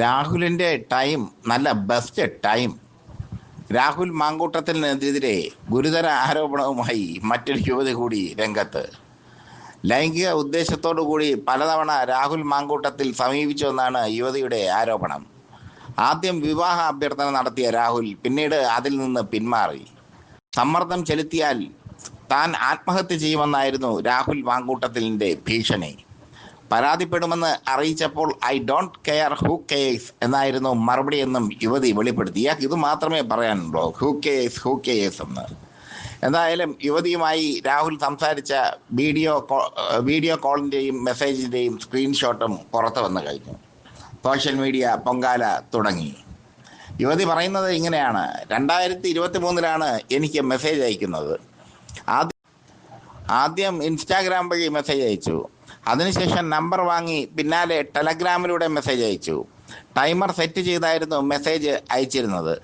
രാഹുലിന്റെ ടൈം നല്ല best time. Rahul മാങ്കൂട്ടത്തിനെതിരെ ഗുരുതര ആരോപണവുമായി മറ്റൊരു യുവതി കൂടി രംഗത്ത്. ലൈംഗിക ഉദ്ദേശത്തോടു കൂടി പലതവണ രാഹുൽ മാങ്കൂട്ടത്തിൽ സമീപിച്ചുവെന്നാണ് യുവതിയുടെ ആരോപണം. ആദ്യം വിവാഹ അഭ്യർത്ഥന നടത്തിയ രാഹുൽ പിന്നീട് അതിൽ നിന്ന് പിന്മാറി. സമ്മർദ്ദം ചെലുത്തിയാൽ താൻ ആത്മഹത്യ ചെയ്യുമെന്നായിരുന്നു രാഹുൽ മാങ്കൂട്ടത്തിലിന്റെ ഭീഷണി. പരാതിപ്പെടുമെന്ന് അറിയിച്ചപ്പോൾ I don't care who case എന്നായിരുന്നു മറുപടി എന്നും യുവതി വെളിപ്പെടുത്തി. ഇയാൾക്ക് ഇത് മാത്രമേ പറയാനുള്ളൂ. ഹു കേസ് ഹു കേസ് എന്ന്. എന്തായാലും യുവതിയുമായി രാഹുൽ സംസാരിച്ച വീഡിയോ വീഡിയോ കോളിന്റെയും മെസ്സേജിന്റെയും സ്ക്രീൻഷോട്ടും പുറത്തു വന്നു കഴിഞ്ഞു. സോഷ്യൽ മീഡിയ പൊങ്കാല തുടങ്ങി. യുവതി പറയുന്നത് ഇങ്ങനെയാണ്. രണ്ടായിരത്തി ഇരുപത്തി മൂന്നിലാണ് എനിക്ക് മെസ്സേജ് അയക്കുന്നത്. ആദ്യം ആദ്യം ഇൻസ്റ്റാഗ്രാം വഴി മെസ്സേജ് അയച്ചു. അതിനുശേഷം നമ്പർ വാങ്ങി പിന്നാലെ ടെലഗ്രാമിലൂടെ മെസ്സേജ് അയച്ചു. ടൈമർ സെറ്റ് ചെയ്തായിരുന്നു മെസ്സേജ് അയച്ചിരുന്നത്.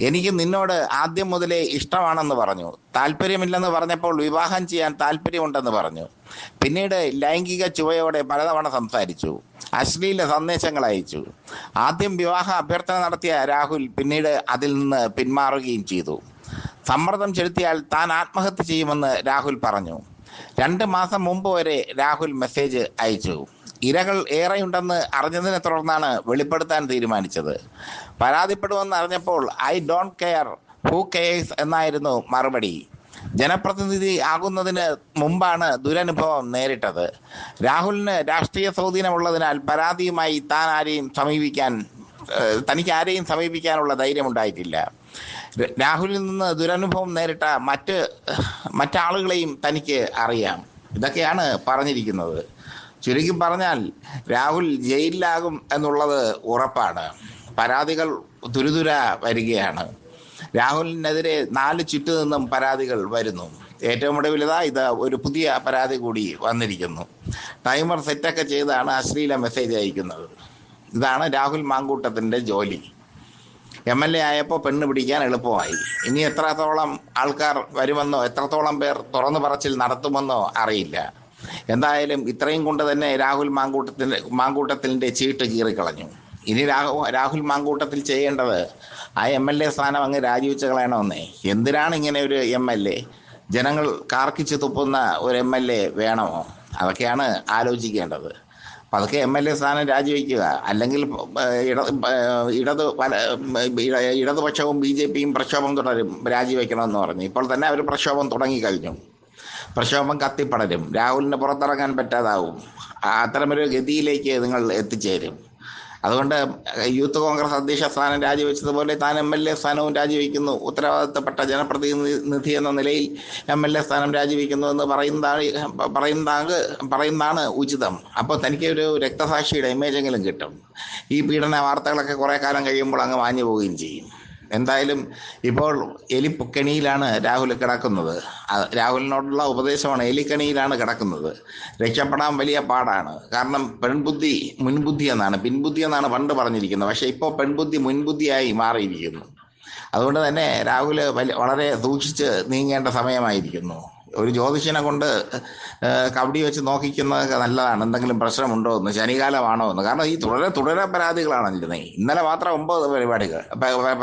എനിക്ക് നിന്നോട് ആദ്യം മുതലേ ഇഷ്ടമാണെന്ന് പറഞ്ഞു. താല്പര്യമില്ലെന്ന് പറഞ്ഞപ്പോൾ വിവാഹം ചെയ്യാൻ താല്പര്യമുണ്ടെന്ന് പറഞ്ഞു. പിന്നീട് ലൈംഗിക ചുവയോടെ പലതവണ സംസാരിച്ചു. അശ്ലീല സന്ദേശങ്ങൾ അയച്ചു. ആദ്യം വിവാഹ അഭ്യർത്ഥന നടത്തിയ രാഹുൽ പിന്നീട് അതിൽ നിന്ന് പിന്മാറുകയും ചെയ്തു. സമ്മർദ്ദം ചെലുത്തിയാൽ താൻ ആത്മഹത്യ ചെയ്യുമെന്ന് രാഹുൽ പറഞ്ഞു. രണ്ട് മാസം മുമ്പ് വരെ രാഹുൽ മെസ്സേജ് അയച്ചു. ഇരകൾ ഏറെയുണ്ടെന്ന് അറിഞ്ഞതിനെ തുടർന്നാണ് വെളിപ്പെടുത്താൻ തീരുമാനിച്ചത്. പരാതിപ്പെടുമെന്ന് അറിഞ്ഞപ്പോൾ I don't care who cares എന്നായിരുന്നു മറുപടി. ജനപ്രതിനിധി ആകുന്നതിന് മുമ്പാണ് ദുരനുഭവം നേരിട്ടത്. രാഹുലിന് രാഷ്ട്രീയ സ്വാധീനമുള്ളതിനാൽ പരാതിയുമായി താൻ ആരെയും സമീപിക്കാൻ തനിക്ക് ആരെയും സമീപിക്കാനുള്ള ധൈര്യമുണ്ടായിട്ടില്ല. രാഹുലിൽ നിന്ന് ദുരനുഭവം നേരിട്ട മറ്റ് മറ്റാളുകളെയും തനിക്ക് അറിയാം. ഇതൊക്കെയാണ് പറഞ്ഞിരിക്കുന്നത്. ചുരുക്കി പറഞ്ഞാൽ രാഹുൽ ജയിലിലാകും എന്നുള്ളത് ഉറപ്പാണ്. പരാതികൾ തുരുതുര വരികയാണ്. രാഹുലിനെതിരെ നാല് ചുറ്റു നിന്നും പരാതികൾ വരുന്നു. ഏറ്റവും ഒടുവിലതാ ഇത് ഒരു പുതിയ പരാതി കൂടി വന്നിരിക്കുന്നു. ടൈമർ സെറ്റൊക്കെ ചെയ്താണ് അശ്ലീല മെസ്സേജ് അയക്കുന്നത്. ഇതാണ് രാഹുൽ മാങ്കൂട്ടത്തിന്റെ ജോലി. എം എൽ എ ആയപ്പോൾ പെണ്ണ് പിടിക്കാൻ എളുപ്പമായി. ഇനി എത്രത്തോളം ആൾക്കാർ വരുമെന്നോ എത്രത്തോളം പേർ തുറന്നു പറച്ചിൽ നടത്തുമെന്നോ അറിയില്ല. എന്തായാലും ഇത്രയും കൊണ്ട് തന്നെ രാഹുൽ മാങ്കൂട്ടത്തിന്റെ മാങ്കൂട്ടത്തിന്റെ ചീട്ട് കീറിക്കളഞ്ഞു. ഇനി രാഹു രാഹുൽ മാങ്കൂട്ടത്തിൽ ചെയ്യേണ്ടത് ആ എം എൽ എ സ്ഥാനം അങ്ങ് രാജിവെച്ച് കളയണമെന്നേ എന്തിനാണ് ഇങ്ങനെ ഒരു എം എൽ എ ജനങ്ങൾ കാർക്കിച്ച് തുപ്പുന്ന ഒരു എം എൽ എ വേണമോ? അതൊക്കെയാണ് ആലോചിക്കേണ്ടത്. അപ്പം അതൊക്കെ എം എൽ എ സ്ഥാനം രാജിവെക്കുക. അല്ലെങ്കിൽ ഇട ഇടത് ഇടതുപക്ഷവും ബി ജെ പിയും പ്രക്ഷോഭം തുടരും രാജിവെക്കണമെന്ന് പറഞ്ഞു. ഇപ്പോൾ തന്നെ അവർ പ്രക്ഷോഭം തുടങ്ങിക്കഴിഞ്ഞു. പ്രക്ഷോഭം കത്തിപ്പടരും. രാഹുലിന് പുറത്തിറങ്ങാൻ പറ്റാതാവും. അത്തരമൊരു ഗതിയിലേക്ക് നിങ്ങൾ എത്തിച്ചേരും. അതുകൊണ്ട് യൂത്ത് കോൺഗ്രസ് അധ്യക്ഷ സ്ഥാനം രാജിവെച്ചതുപോലെ താൻ എം എൽ എ സ്ഥാനവും രാജിവെക്കുന്നു. ഉത്തരവാദിത്തപ്പെട്ട ജനപ്രതിനിധി എന്ന നിലയിൽ എം എൽ എ സ്ഥാനം രാജിവെക്കുന്നു എന്ന് പറയുന്നതാണ് പറയുന്നതാണ് പറയുന്നതാണ് ഉചിതം. അപ്പോൾ തനിക്ക് ഒരു രക്തസാക്ഷിയുടെ ഇമേജെങ്കിലും കിട്ടും. ഈ പീഡന വാർത്തകളൊക്കെ കുറേ കാലം കഴിയുമ്പോൾ അങ്ങ് മാഞ്ഞു പോവുകയും ചെയ്യും. എന്തായാലും ഇപ്പോൾ എലിക്കെണിയിലാണ് രാഹുൽ കിടക്കുന്നത്. രാഹുലിനോടുള്ള ഉപദേശമാണ് എലിക്കണിയിലാണ് കിടക്കുന്നത്. രക്ഷപ്പെടാൻ വലിയ പാടാണ്. കാരണം പെൺബുദ്ധി മുൻബുദ്ധി എന്നാണ്. പിൻബുദ്ധി എന്നാണ് പണ്ട് പറഞ്ഞിരിക്കുന്നത്. പക്ഷേ ഇപ്പോൾ പെൺബുദ്ധി മുൻബുദ്ധിയായി മാറിയിരിക്കുന്നു. അതുകൊണ്ട് തന്നെ രാഹുൽ വളരെ സൂക്ഷിച്ച് നീങ്ങേണ്ട സമയമായിരിക്കുന്നു. ഒരു ജ്യോതിഷനെ കൊണ്ട് കബഡി വെച്ച് നോക്കിക്കുന്നതൊക്കെ നല്ലതാണ്. എന്തെങ്കിലും പ്രശ്നമുണ്ടോ എന്ന്. ശനികാലമാണോ എന്ന്. കാരണം ഈ തുടരെ തുടരെ പരാതികളാണല്ലോ ഇന്നലെ മാത്രം ഒമ്പത് പരിപാടികൾ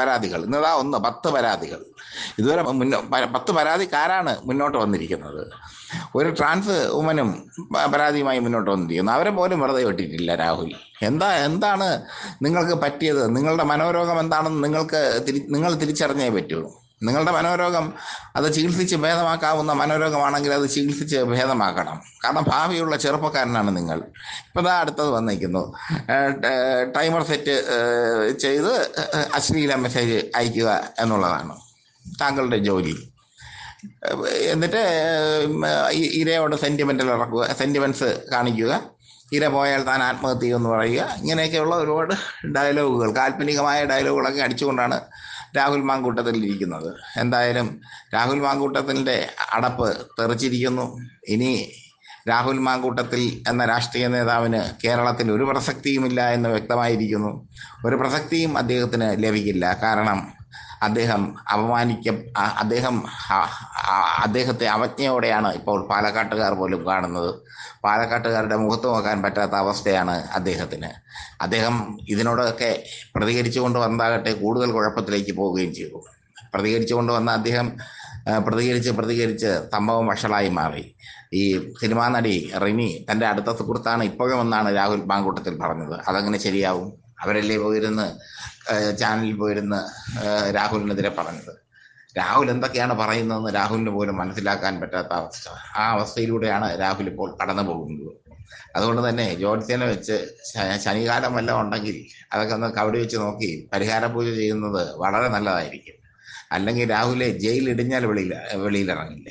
പരാതികൾ. ഇന്നതാ ഒന്ന് പത്ത് പരാതികൾ. ഇതുവരെ മുന്നോ പത്ത് പരാതിക്കാരാണ് മുന്നോട്ട് വന്നിരിക്കുന്നത്. ഒരു ട്രാൻസ് ഉമനും പരാതിയുമായി മുന്നോട്ട് വന്നിരിക്കുന്നു. അവരെ പോലും വെറുതെ വിട്ടിട്ടില്ല രാഹുൽ. എന്താ എന്താണ് നിങ്ങൾക്ക് പറ്റിയത്? നിങ്ങളുടെ മനോരോഗം എന്താണെന്ന് നിങ്ങൾക്ക് നിങ്ങൾ തിരിച്ചറിഞ്ഞേ പറ്റൂ. നിങ്ങളുടെ മനോരോഗം അത് ചികിത്സിച്ച് ഭേദമാക്കാവുന്ന മനോരോഗമാണെങ്കിൽ അത് ചികിത്സിച്ച് ഭേദമാക്കണം. കാരണം ഭാവിയുള്ള ചെറുപ്പക്കാരനാണ് നിങ്ങൾ. ഇപ്പം ഇതാ അടുത്തത് വന്നിരിക്കുന്നു. ടൈമർ സെറ്റ് ചെയ്ത് അശ്ലീല മെസ്സേജ് അയക്കുക എന്നുള്ളതാണ് താങ്കളുടെ ജോലി. എന്നിട്ട് ഇരയോട് സെന്റിമെന്റൽ ഇറക്കുക സെന്റിമെന്റ്സ് കാണിക്കുക. ഇര പോയാൽ താൻ ആത്മഹത്യ എന്ന് പറയുക. ഇങ്ങനെയൊക്കെയുള്ള ഒരുപാട് ഡയലോഗുകൾ കാൽപ്പനികമായ ഡയലോഗുകളൊക്കെ അടിച്ചുകൊണ്ടാണ് രാഹുൽ മാങ്കൂട്ടത്തിൽ ഇരിക്കുന്നത്. എന്തായാലും രാഹുൽ മാങ്കൂട്ടത്തിന്റെ അടപ്പ് തെറിച്ചിരിക്കുന്നു. ഇനി രാഹുൽ മാങ്കൂട്ടത്തിൽ എന്ന രാഷ്ട്രീയ നേതാവിന് കേരളത്തിൽ ഒരു പ്രസക്തിയുമില്ല എന്ന് വ്യക്തമായിരിക്കുന്നു. ഒരു പ്രസക്തിയും അദ്ദേഹത്തിന് ലഭിക്കില്ല. കാരണം അദ്ദേഹം അപമാനിക്ക അദ്ദേഹം അദ്ദേഹത്തെ അവജ്ഞയോടെയാണ് ഇപ്പോൾ പാലക്കാട്ടുകാർ പോലും കാണുന്നത്. പാലക്കാട്ടുകാരുടെ മുഖത്ത് നോക്കാൻ പറ്റാത്ത അവസ്ഥയാണ് അദ്ദേഹത്തിന്. അദ്ദേഹം ഇതിനോടൊക്കെ പ്രതികരിച്ചുകൊണ്ട് വന്നാകട്ടെ കൂടുതൽ കുഴപ്പത്തിലേക്ക് പോവുകയും ചെയ്തു. പ്രതികരിച്ചുകൊണ്ട് വന്ന അദ്ദേഹം പ്രതികരിച്ച് പ്രതികരിച്ച് സംഭവം വഷളായി മാറി. ഈ സിനിമാ നടി റിനി തന്റെ അടുത്ത സുഹൃത്താണ് ഇപ്പോഴും എന്നാണ് രാഹുൽ മാങ്കൂട്ടത്തിൽ പറഞ്ഞത്. അതങ്ങനെ ശരിയാവും? അവരല്ലേ പോയിരുന്ന് ചാനലിൽ പോയിരുന്ന് രാഹുലിനെതിരെ പറഞ്ഞത്. രാഹുൽ എന്തൊക്കെയാണ് പറയുന്നതെന്ന് രാഹുലിന് പോലും മനസ്സിലാക്കാൻ പറ്റാത്ത അവസ്ഥ. ആ അവസ്ഥയിലൂടെയാണ് രാഹുൽ ഇപ്പോൾ കടന്നു പോകുന്നത്. അതുകൊണ്ട് തന്നെ ജോത്സ്യനെ വെച്ച് ശനികാലം വല്ലതും ഉണ്ടെങ്കിൽ അതൊക്കെ ഒന്ന് കവടി വെച്ച് നോക്കി പരിഹാര പൂജ ചെയ്യുന്നത് വളരെ നല്ലതായിരിക്കും. അല്ലെങ്കിൽ രാഹുലെ ജയിലിടിഞ്ഞാൽ വെളിയിൽ വെളിയിലിറങ്ങില്ല?